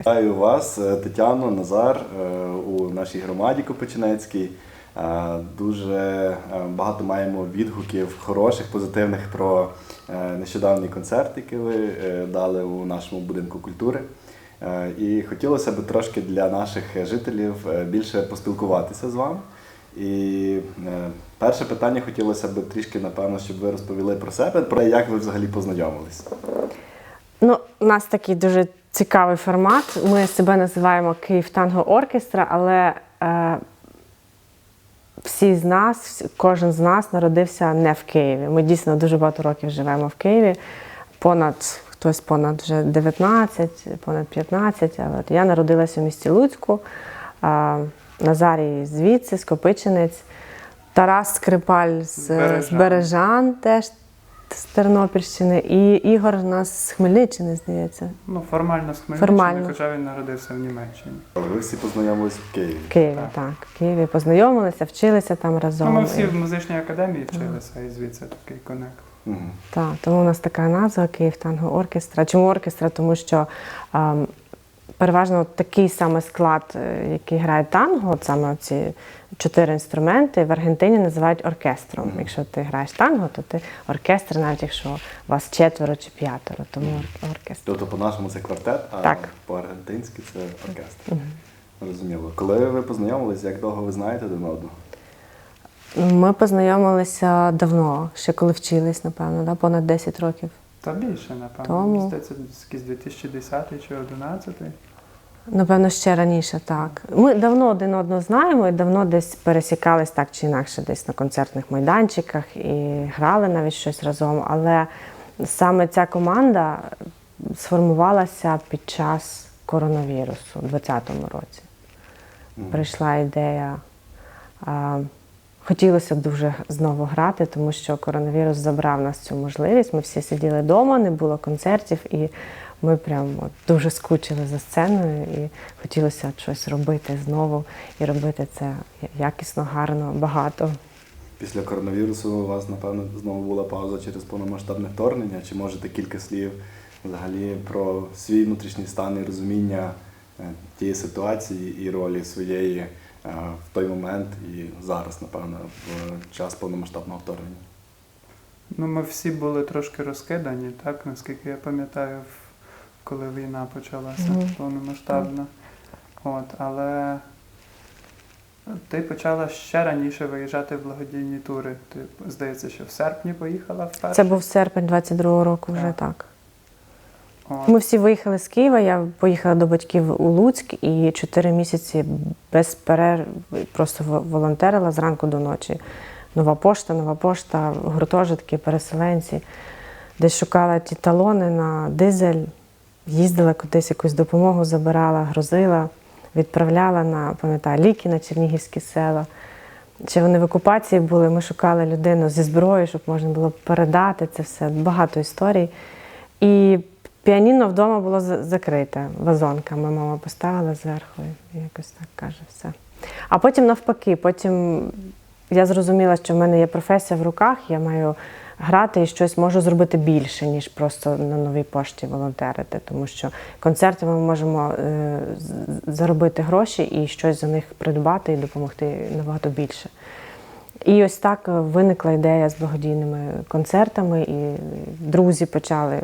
Вітаю вас, е, Тетяно, Назар, е, у нашій громаді Копичинецькій. Е, Дуже багато маємо відгуків хороших, позитивних про нещодавній концерт, який ви дали у нашому будинку культури. І хотілося б трошки для наших жителів більше поспілкуватися з вами. І перше питання хотілося б трішки, напевно, щоб ви розповіли про себе, про як ви взагалі познайомились. Ну, у нас такий дуже цікавий формат. Ми себе називаємо Київ Танго Оркестра, але е, всі з нас, кожен з нас народився не в Києві. Ми дійсно дуже багато років живемо в Києві. Понад хтось понад вже 19, понад 15. А от я народилася у місті Луцьку. А, Назарій звідси, Скопичинець, Тарас Скрипаль з з Бережан. Бережан теж з Тернопільщини, і Ігор у нас з Хмельниччини, здається. Ну, формально з Хмельниччини, Формально. хоча він народився в Німеччині. Але ви всі познайомились в Києві. В Києві, Так. так. В Києві познайомилися, вчилися там разом. Ну, ми всі в музичній академії вчилися, і звідси такий конект. Мгм. Так, тому у нас така назва Київ Танго Оркестра. Чому оркестра? Тому що ем, переважно такий саме склад, е, який грає танго, от саме ці чотири інструменти, в Аргентині називають оркестром. Якщо ти граєш танго, то ти оркестр, навіть якщо вас четверо чи п'ятеро, тому ор- оркестр. Тобто по-нашому це квартет, а Так. по-аргентинськи це оркестр. Розуміло. Коли ви познайомились, як довго ви знаєте один одного? Ми познайомилися давно, ще коли вчились, напевно, да? понад 10 років. Та більше, напевно. Тому. Здається, якийсь 2010 чи 2011. Напевно, ще раніше так. Ми давно один одного знаємо і давно десь пересікались так чи інакше, десь на концертних майданчиках і грали навіть щось разом. Але саме ця команда сформувалася під час коронавірусу у 2020 році. Прийшла ідея. Хотілося б дуже знову грати, тому що коронавірус забрав нас цю можливість. Ми всі сиділи вдома, не було концертів, і ми прям от дуже скучили за сценою і хотілося щось робити знову і робити це якісно, гарно, багато. Після коронавірусу у вас, напевно, знову була пауза через повномасштабне вторгнення. Чи можете кілька слів взагалі про свій внутрішній стан і розуміння е, тієї ситуації і ролі своєї е, в той момент і зараз, напевно, в час повномасштабного вторгнення? Ну, ми всі були трошки розкидані, так, наскільки я пам'ятаю, в- коли війна почалася Мгм. повномасштабно. От, але ти почала ще раніше виїжджати в благодійні тури. Ти, здається, що в серпні поїхала вперше. Це був серпень 22-го року, вже Так. так. От. Ми всі виїхали з Києва. Я поїхала до батьків у Луцьк і чотири місяці без перерв просто волонтерила зранку до ночі. Нова пошта, нова пошта, гуртожитки, переселенці. Десь шукала ті талони на дизель, їздила кудись якусь допомогу, забирала, грузила, відправляла на, пам'ятаю, ліки на чернігівські села. Чи вони в окупації були, ми шукали людину зі зброєю, щоб можна було передати це все. Багато історій. І піаніно вдома було закрите вазонками. Мама поставила зверху і якось так каже все. А потім навпаки, потім я зрозуміла, що в мене є професія в руках, я маю грати і щось можу зробити більше, ніж просто на новій пошті волонтерити. Тому що концерти ми можемо е, заробити гроші і щось за них придбати і допомогти набагато більше. І ось так виникла ідея з благодійними концертами, і друзі почали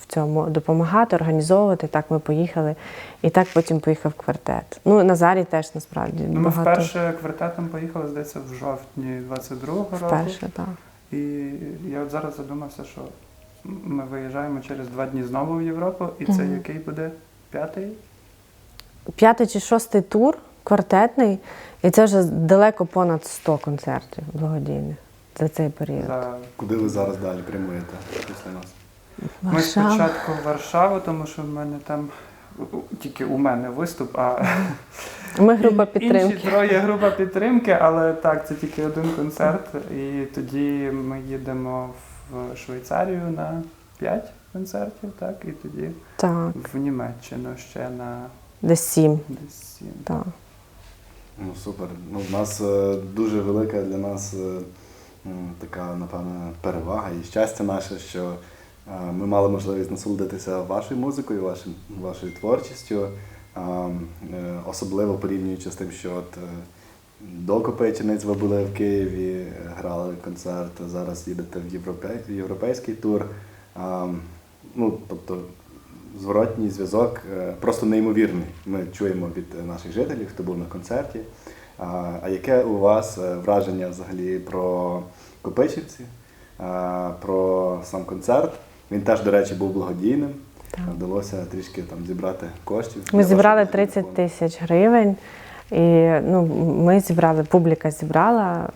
в цьому допомагати, організовувати. Так ми поїхали. І так потім поїхав квартет. Ну, Назарій теж насправді Ну, ми багато вперше квартетом поїхали, здається, в жовтні 22-го року. вперше, так. І я от зараз задумався, що ми виїжджаємо через два дні знову в Європу, і це Мгм. який буде п'ятий? П'ятий чи шостий тур квартетний, і це вже далеко понад 100 концертів благодійних за цей період. За... Куди ви зараз далі прямуєте після нас? Ми Варшава. спочатку в Варшаву, тому що в мене там тільки у мене виступ, а Ми група підтримки. Інші троє група підтримки, але так, це тільки один концерт. І тоді ми їдемо в Швейцарію на п'ять концертів, так, і тоді Так, в Німеччину ще на десь сім. десь сім. Так. Ну супер. Ну, в нас е, дуже велика для нас е, така, напевно, перевага і щастя наше, що Ми мали можливість насолодитися вашою музикою, вашим, вашою творчістю, е, особливо порівнюючи з тим, що от е, до Копейчениць ви були в Києві, грали концерт, зараз їдете в, європей, в європейський тур. Ну, тобто зворотній зв'язок е, просто неймовірний. Ми чуємо від наших жителів, хто був на концерті. А, яке у вас враження взагалі про Копичівці, про сам концерт? Він теж, до речі, був благодійним. Вдалося трішки там зібрати коштів. Ми зібрали 30 тисяч гривень. І ну, ми зібрали, публіка зібрала,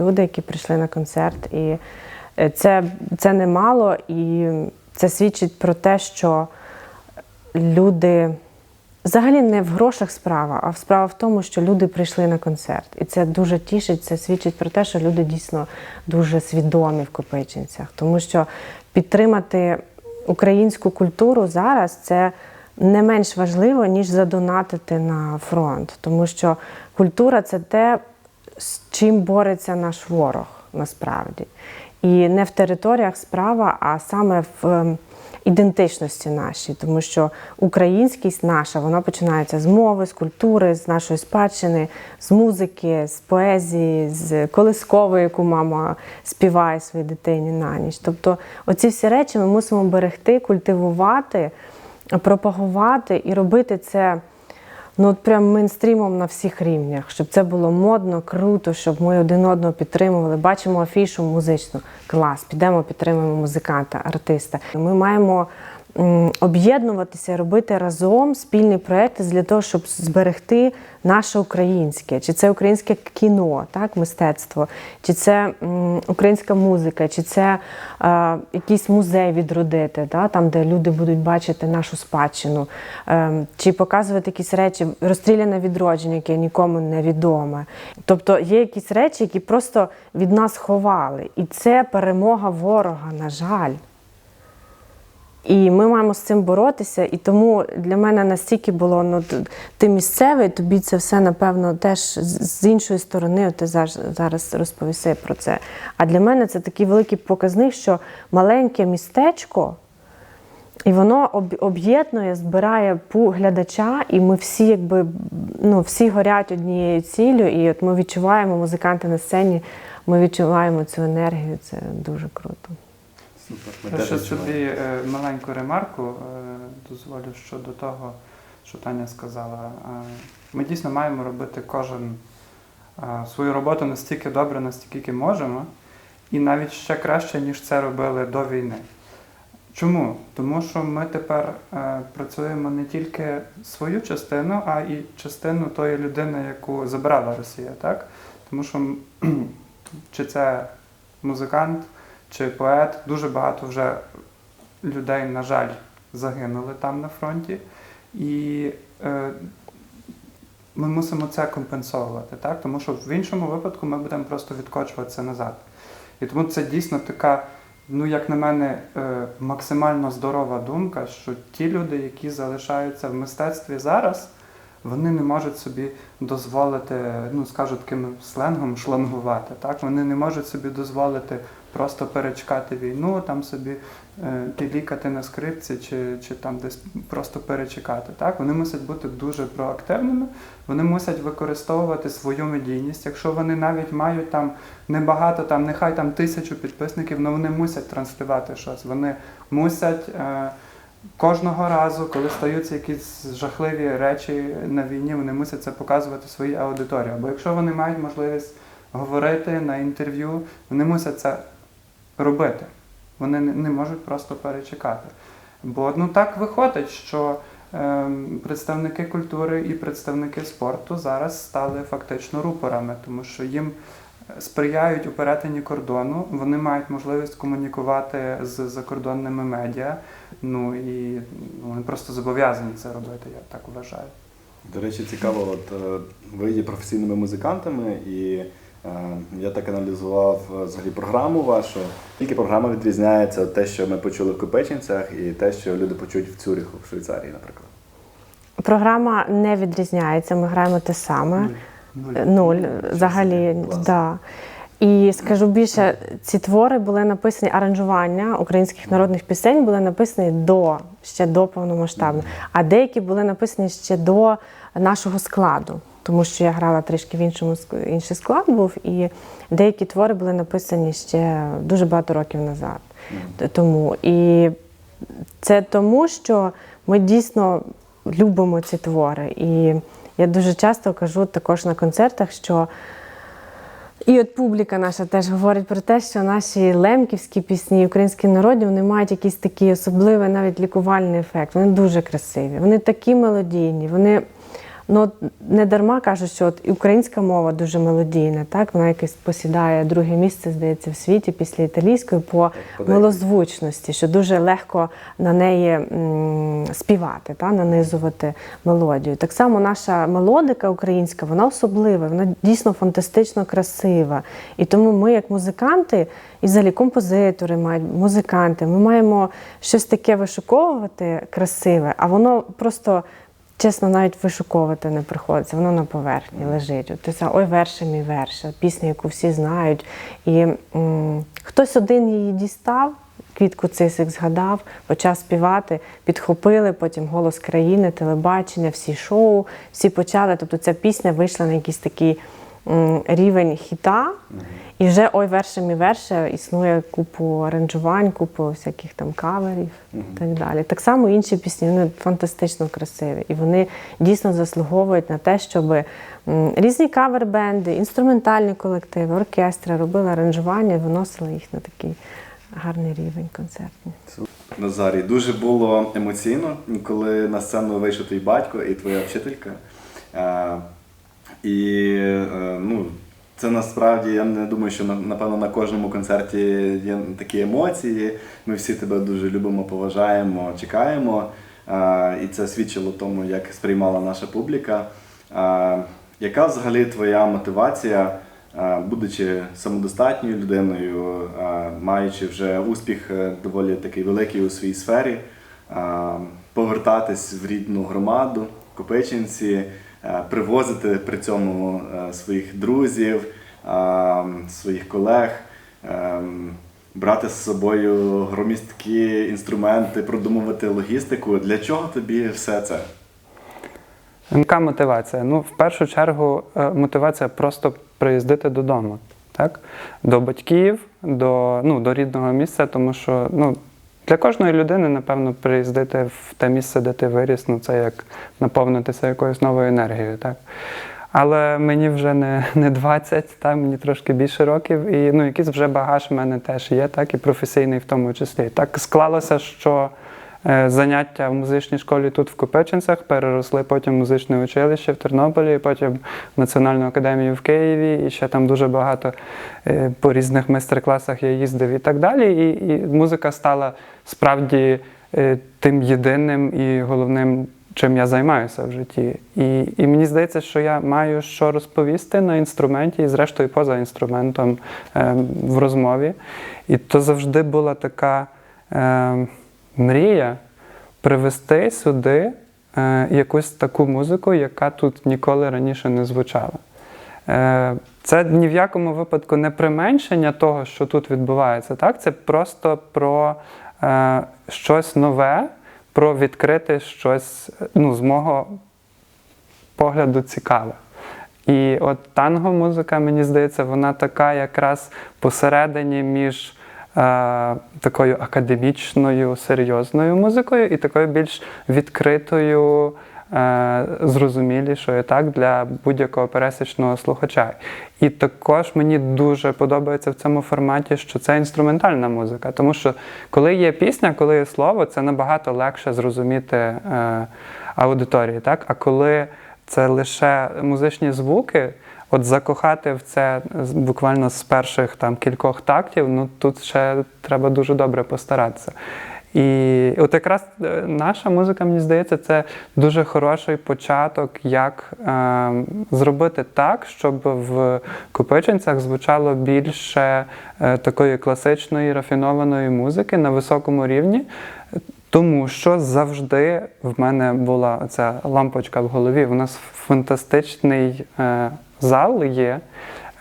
люди, які прийшли на концерт. І е, це, це немало, і це свідчить про те, що люди взагалі не в грошах справа, а справа в тому, що люди прийшли на концерт. І це дуже тішить, це свідчить про те, що люди дійсно дуже свідомі в Копичинцях. Тому що підтримати українську культуру зараз це не менш важливо, ніж задонатити на фронт. Тому що культура це те, з чим бореться наш ворог насправді. І не в територіях справа, а саме в ем, ідентичності нашій, тому що українськість наша вона починається з мови, з культури, з нашої спадщини, з музики, з поезії, з колискової, яку мама співає своїй дитині на ніч. Тобто, оці всі речі ми мусимо берегти, культивувати, пропагувати і робити це. Ну, от прям мейнстрімом на всіх рівнях, щоб це було модно, круто, щоб ми один одного підтримували. Бачимо афішу музичну. Клас, підемо підтримуємо музиканта, артиста. Ми маємо об'єднуватися, робити разом спільні проекти для того, щоб зберегти наше українське, чи це українське кіно, так, мистецтво, чи це українська музика, чи це е, якийсь музей відродити, да, там, де люди будуть бачити нашу спадщину, е, чи показувати якісь речі, розстріляне відродження, яке нікому не відоме. Тобто є якісь речі, які просто від нас ховали. І це перемога ворога, на жаль. І ми маємо з цим боротися. І тому для мене настільки було ну, ти місцевий, тобі це все напевно теж з іншої сторони. Ти зараз, зараз розповіси про це. А для мене це такий великий показник, що маленьке містечко. І воно об'єднує, збирає пу глядача, і ми всі, якби ну, всі горять однією ціллю, і от ми відчуваємо музиканти на сцені, ми відчуваємо цю енергію. Це дуже круто. Супер. Ми Я ще собі е, маленьку ремарку е, дозволю щодо того, що Таня сказала. Е, Ми дійсно маємо робити кожен е, свою роботу настільки добре, настільки можемо, і навіть ще краще, ніж це робили до війни. Чому? Тому що ми тепер е, працюємо не тільки свою частину, а і частину тої людини, яку забрала Росія, так? Тому що чи це музикант, чи поет, дуже багато вже людей, на жаль, загинули там на фронті. І е, ми мусимо це компенсовувати, так? тому що в іншому випадку ми будемо просто відкочуватися назад. І тому це дійсно така, ну як на мене, е, максимально здорова думка, що ті люди, які залишаються в мистецтві зараз, вони не можуть собі дозволити, ну скажу таким сленгом, шлангувати. Так? Вони не можуть собі дозволити просто перечекати війну, там собі е, пілікати на скрипці чи, чи там десь просто перечекати. Так? Вони мусять бути дуже проактивними, вони мусять використовувати свою медійність. Якщо вони навіть мають там небагато, там, нехай там тисячу підписників, але вони мусять транслювати щось. Вони мусять. Е, Кожного разу, коли стаються якісь жахливі речі на війні, вони мусять це показувати своїй аудиторії. Бо якщо вони мають можливість говорити на інтерв'ю, вони мусять це робити. Вони не можуть просто перечекати. Бо ну так виходить, що ем, представники культури і представники спорту зараз стали фактично рупорами, тому що їм сприяють у перетині кордону, вони мають можливість комунікувати з закордонними медіа. Ну і вони просто зобов'язані це робити, я так вважаю. До речі, цікаво, от е, ви є професійними музикантами, і е, я так аналізував е, взагалі програму вашу. Тільки програма відрізняється от те, що ми почули в Копеченцях, і те, що люди почують в Цюріху, в Швейцарії, наприклад. Програма не відрізняється, ми граємо те саме. Нуль. Нуль, взагалі, Клас. да. І скажу більше, ці твори були написані, аранжування українських народних пісень були написані до ще до повномасштабного, а деякі були написані ще до нашого складу, тому що я грала трішки в іншому інший склад був, і деякі твори були написані ще дуже багато років назад. Тому і це тому, що ми дійсно любимо ці твори. І я дуже часто кажу також на концертах, що і от публіка наша теж говорить про те, що наші лемківські пісні, українські народні, вони мають якийсь такий особливий навіть лікувальний ефект. Вони дуже красиві, вони такі мелодійні. Вони ну не дарма кажуть, що от українська мова дуже мелодійна, так вона якось посідає друге місце, здається, в світі після італійської по милозвучності, що дуже легко на неї м, співати, та, нанизувати мелодію. Так само наша мелодика українська, вона особлива, вона дійсно фантастично красива. І тому ми, як музиканти, і взагалі композитори мають, музиканти, ми маємо щось таке вишуковувати красиве, а воно просто. Чесно, навіть вишуковувати не приходиться, воно на поверхні лежить. От ти сам, ой, верше мій верше, пісня, яку всі знають. І м, хтось один її дістав, квітку цисик згадав, почав співати, підхопили, потім голос країни, телебачення, всі шоу, всі почали. Тобто ця пісня вийшла на якийсь такий рівень хіта, і вже ой, верше мій верше існує купу аранжувань, купу всяких там каверів і так далі. Так само інші пісні вони фантастично красиві. І вони дійсно заслуговують на те, щоб різні кавер-бенди, інструментальні колективи, оркестри робили аранжування і виносили їх на такий гарний рівень концертний. Назарій, дуже було емоційно, коли на сцену вийшов твій батько і твоя вчителька. І е, ну, це насправді, я не думаю, що напевно на кожному концерті є такі емоції. Ми всі тебе дуже любимо, поважаємо, чекаємо. І це свідчило тому, як сприймала наша публіка. Яка взагалі твоя мотивація, будучи самодостатньою людиною, маючи вже успіх е, доволі такий великий у своїй сфері, повертатись в рідну громаду, Копичинці, привозити при цьому е, своїх друзів, е, своїх колег, е, брати з собою громісткі інструменти, продумувати логістику. Для чого тобі все це? Яка мотивація? Ну, в першу чергу, е, мотивація просто приїздити додому, так? До батьків, до, ну, до рідного місця, тому що ну, для кожної людини, напевно, приїздити в те місце, де ти виріс, ну, це як наповнитися якоюсь новою енергією. Так? Але мені вже не, не 20, так, мені трошки більше років, і ну, якийсь вже багаж в мене теж є, так, і професійний в тому числі. Так склалося, що Заняття в музичній школі тут в Копеченцях переросли потім в музичне училище в Тернополі, потім Національну академію в Києві, і ще там дуже багато е, по різних майстер-класах я їздив і так далі. І, і музика стала справді е, тим єдиним і головним, чим я займаюся в житті. І, і мені здається, що я маю що розповісти на інструменті, і зрештою поза інструментом е, в розмові. І то завжди була така. Е, мрія привезти сюди е, якусь таку музику, яка тут ніколи раніше не звучала. Е, це ні в якому випадку не применшення того, що тут відбувається. Так? Це просто про е, щось нове, про відкрити щось ну, з мого погляду цікаве. І от танго-музика, мені здається, вона така якраз посередині між такою академічною, серйозною музикою і такою більш відкритою, е, зрозумілішою так, для будь-якого пересічного слухача. І також мені дуже подобається в цьому форматі, що це інструментальна музика. Тому що коли є пісня, коли є слово, це набагато легше зрозуміти е, аудиторії. Так? А коли це лише музичні звуки, от закохати в це буквально з перших там кількох тактів, ну тут ще треба дуже добре постаратися. І от якраз е, наша музика, мені здається, це дуже хороший початок, як е, зробити так, щоб в Копичинцях звучало більше е, такої класичної рафінованої музики на високому рівні. Тому що завжди в мене була ця лампочка в голові. У нас фантастичний е, зал є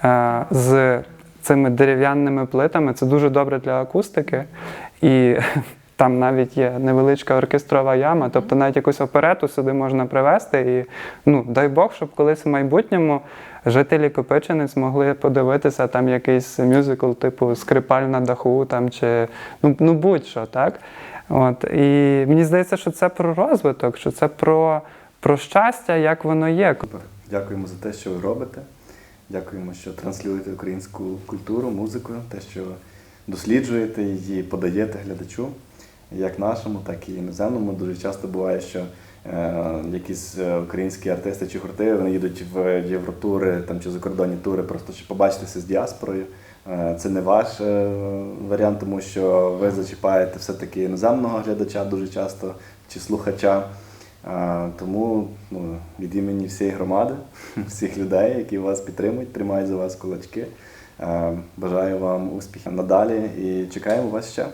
е, з цими дерев'яними плитами. Це дуже добре для акустики. І там навіть є невеличка оркестрова яма, тобто навіть якусь оперету сюди можна привезти. І ну, дай Бог, щоб колись в майбутньому жителі Копичини змогли подивитися там якийсь мюзикл, типу Скрипаль на даху там, чи ну, ну будь-що, так? От, і мені здається, що це про розвиток, що це про, про щастя, як воно є. Дякуємо за те, що ви робите. Дякуємо, що транслюєте українську культуру, музику, те, що досліджуєте її, подаєте глядачу, як нашому, так і іноземному. Дуже часто буває, що е, якісь е, українські артисти чи гурти вони їдуть в євротури там, чи закордонні тури, просто щоб побачитися з діаспорою. Е, Це не ваш е, варіант, тому що ви зачіпаєте все-таки іноземного глядача дуже часто чи слухача. Тому ну, від імені всієї громади, всіх людей, які вас підтримують, тримають за вас кулачки. Бажаю вам успіхів надалі і чекаємо вас ще.